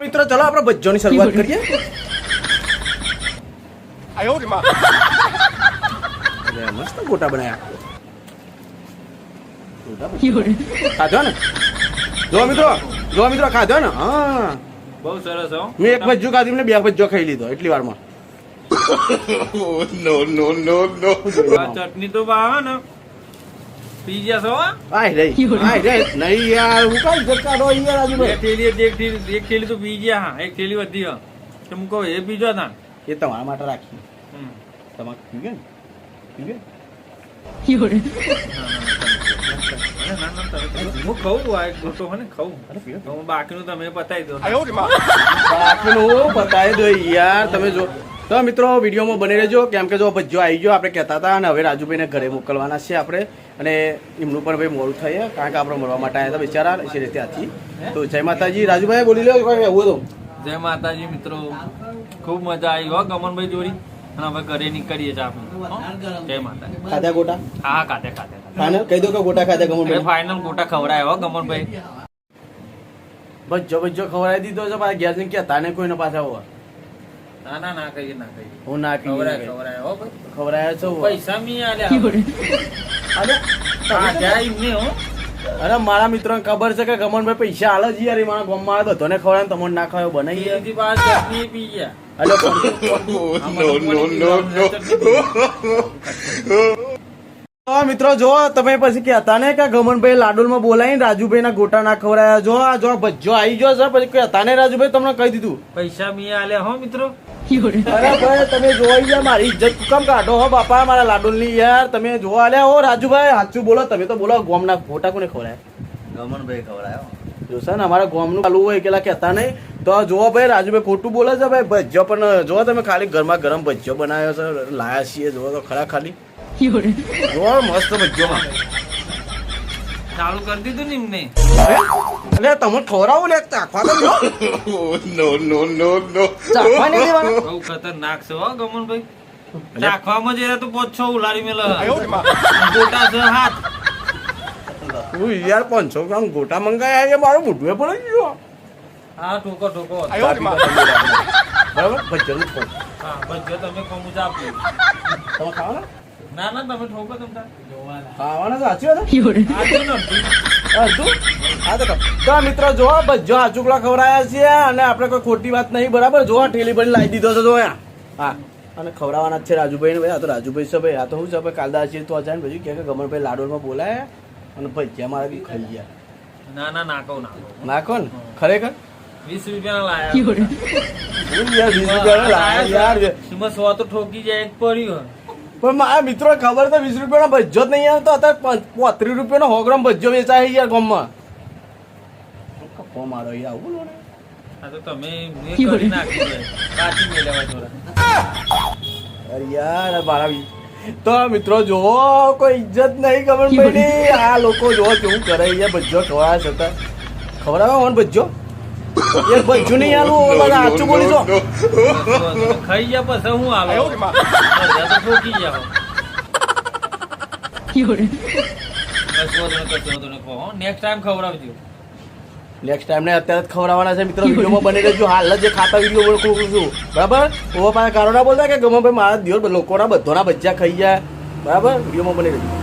મિત્રો ચલો આપણે ભજ્જોની શરૂઆત કરીએ. આયો રે માં. મસ્ત ગોટા બનાયા. ખાધો મિત્રો ખાધો ને? હા. બહુ સરસ હો. મેં એક ભજ્જો ખાધી ને બે ભજ્જો ખાઈ લીધો એટલી વારમાં. Oh, નો ચટણી તો પી ગયા છો આય રે આય રે નહીં યાર હું કાઈ જક્કા રો યાર આજુ એક થેલી એક થેલી એક થેલી તો પી ગયા હા એક થેલી વધી હા. તો કહો કહું એ પીજો ના એ તમારા માટે રાખી. તમાક પી ગયા પી ગયા? હું ખાઉં આ ગોટો મને ખાઉં. બાકીનું તમે પતાવી દો. બાકીનું પતાવી દો યાર તમે જો. તો મિત્રો વિડીયોમાં બની રહેજો. કેમ કે જો ભજ્જો આવી ગયો આપણે કહેતા હતા અને હવે રાજુભાઈને ઘરે મોકલવાના છે આપણે. અને એમનું પણ ભાઈ મોડું થઈએ કારણ કે આપણે મળવા માટે આવ્યા હતા બિચારા છે ત્યાંથી. તો જય માતાજી. રાજુભાઈ બોલી લો એવું તો. જય માતાજી મિત્રો. ખૂબ મજા આવી. હો ગમનભાઈ જોડી. અને હવે ઘરે નીકળીએ છીએ આપણે. જય માતાજી. ખાધા ગોટા? હા ખાધા ખાતે ફાઈનલ કહી દો કે ગોટા ખાધા ગમનભાઈ ફાઈનલ ગોટા ખવડાય હો ગમનભાઈ ભજ્જો ભજ્જો ખવડાવી દીધો છે પાછા ગેસની કહેતા ને કોઈને પાછા હોવા. ના ના ના કહીએ ના કહીએ. હું ના ખવડાય કહીએ. ખવડાય હો ભાઈ. ખવડાયા છો? પૈસા મી આલ્યા અરે હા ત્યાં ને હો. અરે મારા મિત્રોને ખબર છે કે ગમનભાઈ પૈસા હાલ જ યાર મારા ગામમાં આવે બધાને ખવડાવે ને તમને ના ખવાય બનાવી ચટણી પી ગયા! તો મિત્રો જો તમે પછી કહેતા ને કે ગમનભાઈ લાડુલમાં બોલાવીને રાજુભાઈ ના ગોટા ના ખવડાયા. જો આ જો ભજ્જો આવી ગયો છે પછી કહેતા ને રાજુભાઈ તમને કહી દીધું. પૈસા મી આલે હો મિત્રો. અરે ભાઈ તમે જોઈ ગયા મારી ઇજ્જત. કેમ કાઢો હો બાપા મારા લાડુલની યાર. તમે જોવા આલ્યા હો રાજુભાઈ. સાચું બોલો તમે તો બોલો ગોમના ગોટા કોને ખવડાયા? ગમનભાઈ ખવડાયો. જો ને અમારા ગોમનું ચાલુ હોય કેલા કહેતા નહીં. તો જોવો ભાઈ રાજુભાઈ ખોટું બોલે છે ભાઈ ભજ્જો પણ જો તમે ખાલી ઘરમાં ગરમ ભજ્જો બનાવ્યો છે. લાયા છીએ જોવો તો ખરા ખાલી. જોવો મસ્ત ભજ્જો ચાલુ કરી દીધું ને એમને. અરે તમે ઠોરાવો ને ચાખવા તો નો નો નો નો ચાખવા નહીં દેવાનો. બહુ ખતરનાક છે હો ગમનભાઈ. ચાખવામાં જઈએ તો પોછો ઉલાડી મેલ. ગોટા છે હાથ. યાર પાંચસો ગ્રામ ગોટા મંગાયા એ મારો બુઢવે પડી ગયો હા ઠોકો ઠોકો. બરાબર ભજન ઠોકો. હા ભજન તમે કોમુજા આપજો. તમે ખાવ ના ના તમે ઠોકો તમે ખાવાના તો સાચી વાત? હા તો મિત્રો જો ખવડાયા છે અને આપણે કોઈ ખોટી વાત નહીં બરાબર જો ઠેલી ભરી લાવી દીધો છે જો. હા અને ખવડાવવાના છે રાજુભાઈ ને ભાઈ આ તો રાજુભાઈ છે ભાઈ આ તો છે ભાઈ કાલદા છે તો અચાનક પછી કે ગમનભાઈ લાડોલમાં બોલાયા અને ભજીયા મારા બી ખાઈ ગયા ના ના નાખો નાખો નાખો ને ખરેખર વીસ રૂપિયા લાયા હું વીસ રૂપિયા લાયા યાર સો તો ઠોકી જાય એક પડ્યું પણ મારા મિત્રો ખબર તો વીસ રૂપિયાનો ભજ્જો જ નહીં આવતો. અત્યારે પોત્રીસ રૂપિયાનો સો ગ્રામ ભજ્જો વેચાય છે યાર ગામમાં. કપ્પો મારો યાર આવું બોલો આ તો તમે મેં કરી નાખ્યું પાછી મેળવવા જોડે. અરે યાર મારા તો મિત્રો જોવો કોઈ ઇજ્જત નહીં ખબર પડી. આ લોકો જોવો કેવું કરે યાર ભજ્જો ખવડાવે છે તો ખવડાવે હોન ભજ્જો? યાર ભાઈ જુ નેક્સ્ટ ટાઈમ ખવડાવજો. નેક્સ્ટ ટાઈમ અત્યારે ખવડાવવાના છે મિત્રો વિડીયોમાં બની રહેજો. હાલ જે ખાતા વીડિયો ઓળખું છું. બરાબર? ઓવા પાસે કારો ના બોલતા કે ગમે મારા દિવસ લોકોના બધોના બચ્ચા ખાઈ જાય બરાબર? વિડીયોમાં બની રહ્યું